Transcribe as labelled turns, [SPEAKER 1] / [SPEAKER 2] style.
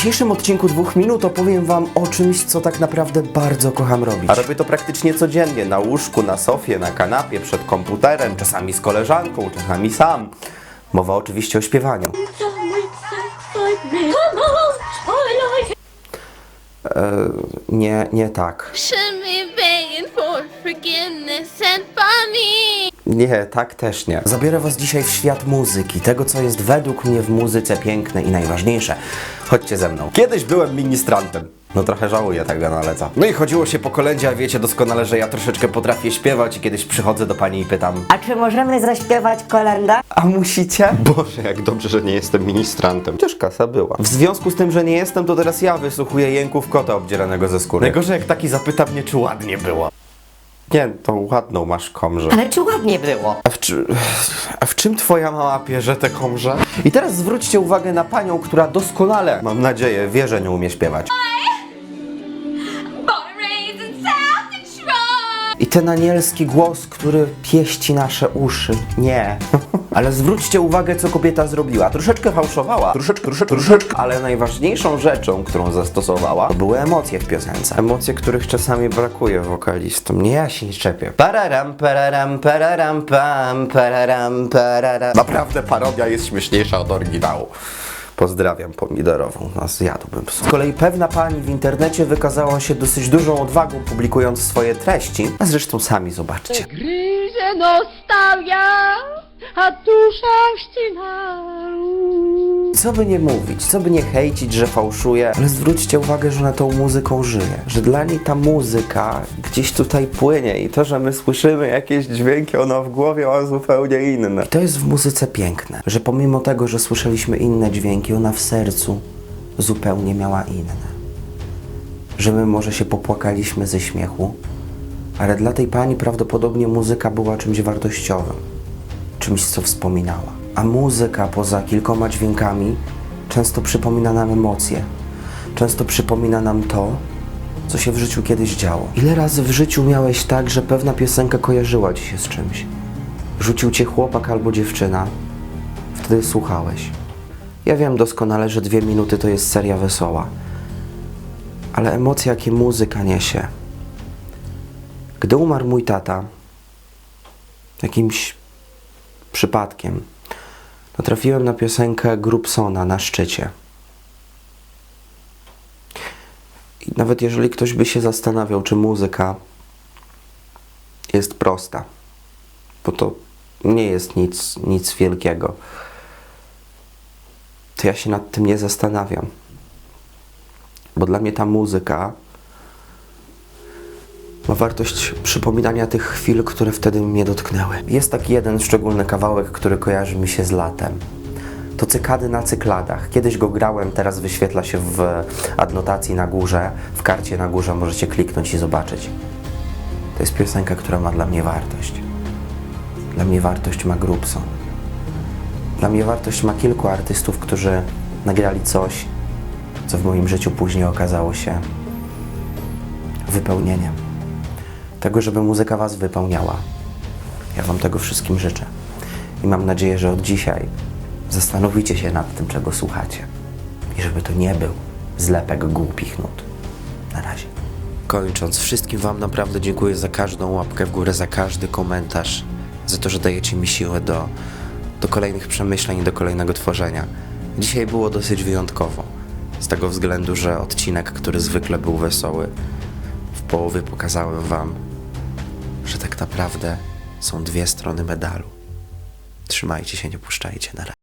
[SPEAKER 1] dzisiejszym odcinku dwóch minut opowiem Wam o czymś, co tak naprawdę bardzo kocham robić. A robię to praktycznie codziennie, na łóżku, na sofie, na kanapie, przed komputerem, czasami z koleżanką, czasami sam. Mowa oczywiście o śpiewaniu. E, nie, nie tak.
[SPEAKER 2] Should be begging for forgiveness and for me.
[SPEAKER 1] Nie, tak też nie. Zabiorę Was dzisiaj w świat muzyki, tego co jest według mnie w muzyce piękne i najważniejsze. Chodźcie ze mną. Kiedyś byłem ministrantem. No trochę żałuję tego na leca. No i chodziło się po kolędzie, a wiecie doskonale, że ja troszeczkę potrafię śpiewać i kiedyś przychodzę do pani i pytam
[SPEAKER 3] A czy możemy zaśpiewać kolędę?
[SPEAKER 1] A musicie? Boże, jak dobrze, że nie jestem ministrantem. Chociaż kasa była. W związku z tym, że nie jestem, to teraz ja wysłuchuję jęków kota obdzieranego ze skóry. Najgorzej jak taki zapyta mnie, czy ładnie było. Nie, to ładną masz komrze.
[SPEAKER 3] Ale czy ładnie było?
[SPEAKER 1] A w, czy, a w czym twoja mama pierze te komrze? I teraz zwróćcie uwagę na panią, która doskonale, mam nadzieję, wie, że nie umie śpiewać. I ten anielski głos, który pieści nasze uszy. Nie. Ale zwróćcie uwagę, co kobieta zrobiła. Troszeczkę fałszowała, troszeczkę, troszeczkę, troszeczkę. Ale najważniejszą rzeczą, którą zastosowała, to były emocje w piosence. Emocje, których czasami brakuje wokalistom. Nie ja się nie czepię. Pararam, pararam, pararam, pam, pararam, pararam. Naprawdę parodia jest śmieszniejsza od oryginału. Pozdrawiam pomidorową, no zjadłbym. Z kolei pewna pani w internecie wykazała się dosyć dużą odwagą publikując swoje treści, a zresztą sami zobaczcie.
[SPEAKER 4] Gryzie nostalgia, a dusza ścina.
[SPEAKER 1] Co by nie mówić, co by nie hejcić, że fałszuje, ale zwróćcie uwagę, że ona tą muzyką żyje, że dla niej ta muzyka gdzieś tutaj płynie i to, że my słyszymy jakieś dźwięki, ona w głowie ma zupełnie inne. I to jest w muzyce piękne, że pomimo tego, że słyszeliśmy inne dźwięki, ona w sercu zupełnie miała inne. Że my może się popłakaliśmy ze śmiechu, ale dla tej pani prawdopodobnie muzyka była czymś wartościowym czymś, co wspominała. A muzyka poza kilkoma dźwiękami często przypomina nam emocje. Często przypomina nam to, co się w życiu kiedyś działo. Ile razy w życiu miałeś tak, że pewna piosenka kojarzyła ci się z czymś? Rzucił cię chłopak albo dziewczyna, wtedy słuchałeś. Ja wiem doskonale, że dwie minuty to jest seria wesoła, ale emocje, jakie muzyka niesie. Gdy umarł mój tata, jakimś przypadkiem natrafiłem na piosenkę Grubsona na szczycie. I nawet jeżeli ktoś by się zastanawiał, czy muzyka jest prosta, bo to nie jest nic, nic wielkiego, to ja się nad tym nie zastanawiam. Bo dla mnie ta muzyka ma wartość przypominania tych chwil, które wtedy mnie dotknęły. Jest taki jeden szczególny kawałek, który kojarzy mi się z latem. To cykady na cykladach. Kiedyś go grałem, teraz wyświetla się w adnotacji na górze, w karcie na górze możecie kliknąć i zobaczyć. To jest piosenka, która ma dla mnie wartość. Dla mnie wartość ma Grubson. Dla mnie wartość ma kilku artystów, którzy nagrali coś, co w moim życiu później okazało się wypełnieniem tego, żeby muzyka Was wypełniała. Ja Wam tego wszystkim życzę. I mam nadzieję, że od dzisiaj zastanowicie się nad tym, czego słuchacie. I żeby to nie był zlepek głupich nut. Na razie. Kończąc, wszystkim Wam naprawdę dziękuję za każdą łapkę w górę, za każdy komentarz, za to, że dajecie mi siłę do, do kolejnych przemyśleń do kolejnego tworzenia. Dzisiaj było dosyć wyjątkowo, z tego względu, że odcinek, który zwykle był wesoły, w połowie pokazałem Wam, że tak naprawdę są dwie strony medalu. Trzymajcie się, nie puszczajcie na razie.